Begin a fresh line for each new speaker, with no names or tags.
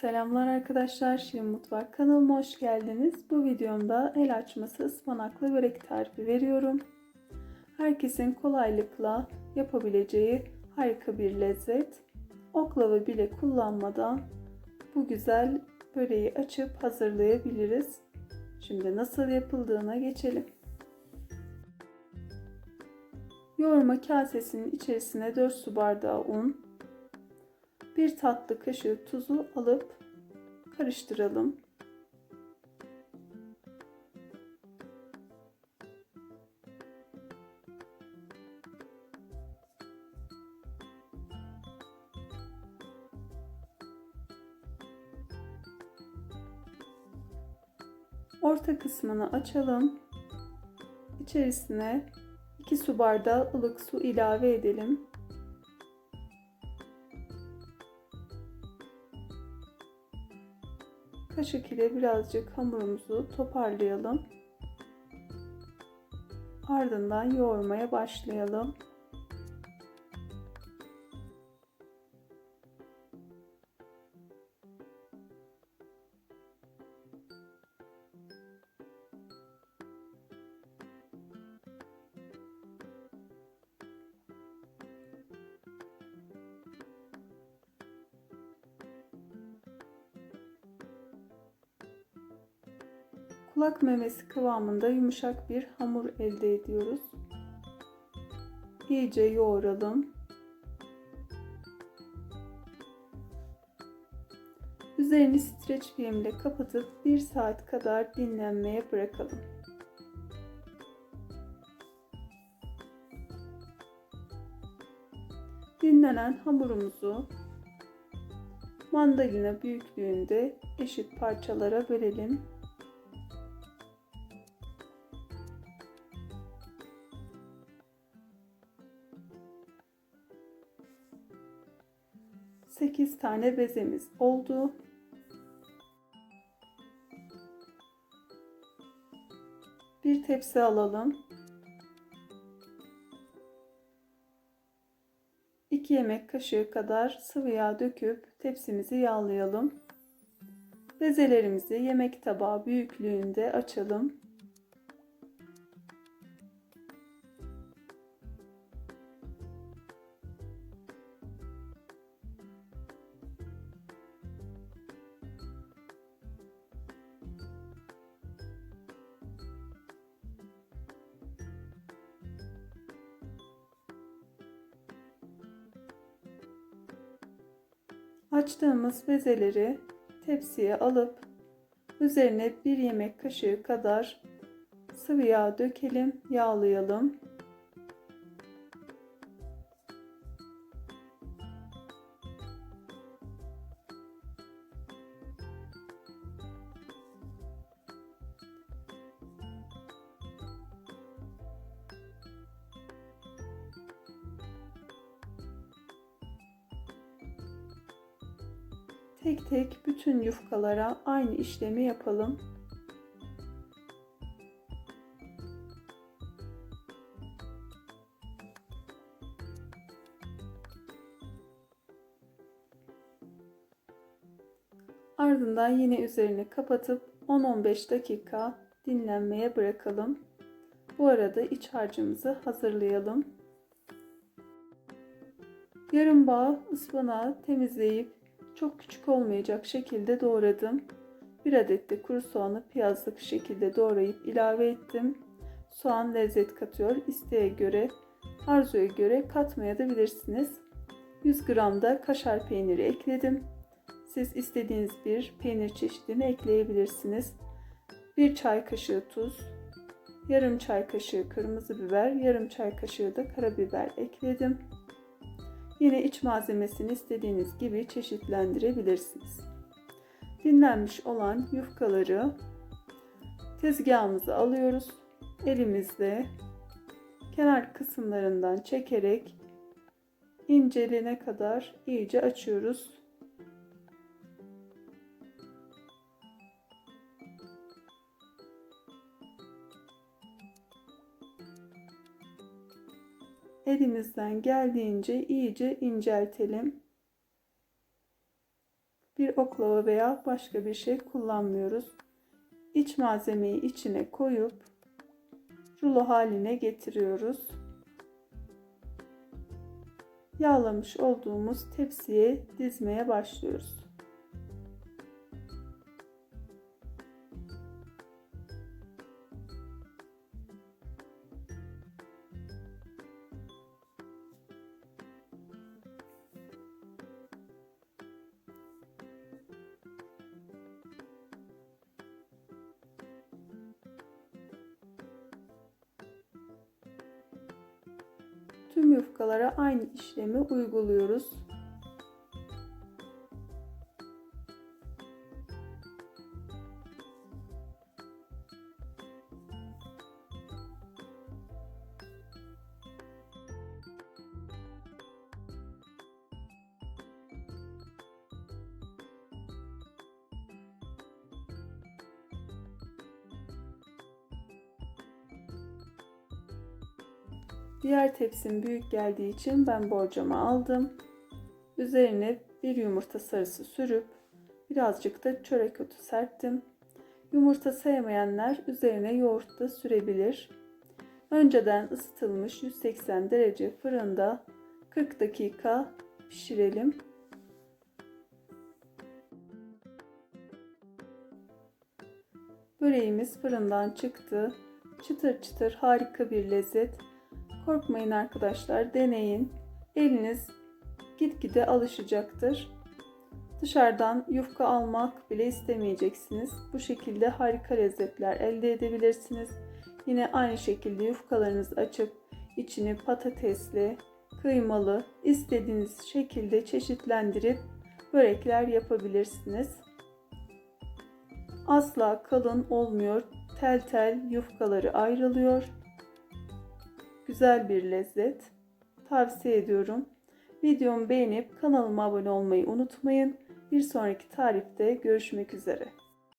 Selamlar arkadaşlar. Şirin Mutfak kanalıma hoş geldiniz. Bu videomda el açması ıspanaklı börek tarifi veriyorum. Herkesin kolaylıkla yapabileceği harika bir lezzet. Oklava bile kullanmadan bu güzel böreği açıp hazırlayabiliriz. Şimdi nasıl yapıldığına geçelim. Yoğurma kasesinin içerisine 4 su bardağı un, bir tatlı kaşığı tuzu alıp karıştıralım. Orta kısmını açalım. İçerisine 2 su bardağı ılık su ilave edelim. Kaşık ile birazcık hamurumuzu toparlayalım. Ardından yoğurmaya başlayalım. Kulak memesi kıvamında yumuşak bir hamur elde ediyoruz. İyice yoğuralım. Üzerini streç filmle kapatıp 1 saat kadar dinlenmeye bırakalım. Dinlenen hamurumuzu mandalina büyüklüğünde eşit parçalara bölelim. 8 tane bezemiz oldu. Bir tepsi alalım. 2 yemek kaşığı kadar sıvı yağ döküp tepsimizi yağlayalım. Bezelerimizi yemek tabağı büyüklüğünde açalım. '' Açtığımız bezeleri tepsiye alıp üzerine bir yemek kaşığı kadar sıvı yağ dökelim, yağlayalım. Tek tek bütün yufkalara aynı işlemi yapalım. Ardından yine üzerini kapatıp 10-15 dakika dinlenmeye bırakalım. Bu arada iç harcımızı hazırlayalım. Yarım bağ ıspanağı temizleyip çok küçük olmayacak şekilde doğradım. Bir adet de kuru soğanı piyazlık şekilde doğrayıp ilave ettim. Soğan lezzet katıyor. İsteğe göre, arzuya göre katmaya da bilirsiniz. 100 gram da kaşar peyniri ekledim. Siz istediğiniz bir peynir çeşidini ekleyebilirsiniz. 1 çay kaşığı tuz, yarım çay kaşığı kırmızı biber, yarım çay kaşığı da karabiber ekledim. Yine iç malzemesini istediğiniz gibi çeşitlendirebilirsiniz. Dinlenmiş olan yufkaları tezgahımıza alıyoruz. Elimizle kenar kısımlarından çekerek incelene kadar iyice açıyoruz. Elimizden geldiğince iyice inceltelim. Bir oklava veya başka bir şey kullanmıyoruz. İç malzemeyi içine koyup rulo haline getiriyoruz. Yağlamış olduğumuz tepsiye dizmeye başlıyoruz. Tüm yufkalara aynı işlemi uyguluyoruz. Diğer tepsim büyük geldiği için ben borcamı aldım. Üzerine bir yumurta sarısı sürüp birazcık da çörek otu serptim. Yumurta sevmeyenler üzerine yoğurt da sürebilir. Önceden ısıtılmış 180 derece fırında 40 dakika pişirelim. Böreğimiz fırından çıktı. Çıtır çıtır harika bir lezzet. Korkmayın arkadaşlar, deneyin. Eliniz gitgide alışacaktır. Dışarıdan yufka almak bile istemeyeceksiniz. Bu şekilde harika lezzetler elde edebilirsiniz. Yine aynı şekilde yufkalarınızı açıp içini patatesli, kıymalı, istediğiniz şekilde çeşitlendirip börekler yapabilirsiniz. Asla kalın olmuyor. Tel tel yufkaları ayrılıyor güzel bir lezzet. Tavsiye ediyorum. Videomu beğenip kanalıma abone olmayı unutmayın. Bir sonraki tarifte görüşmek üzere.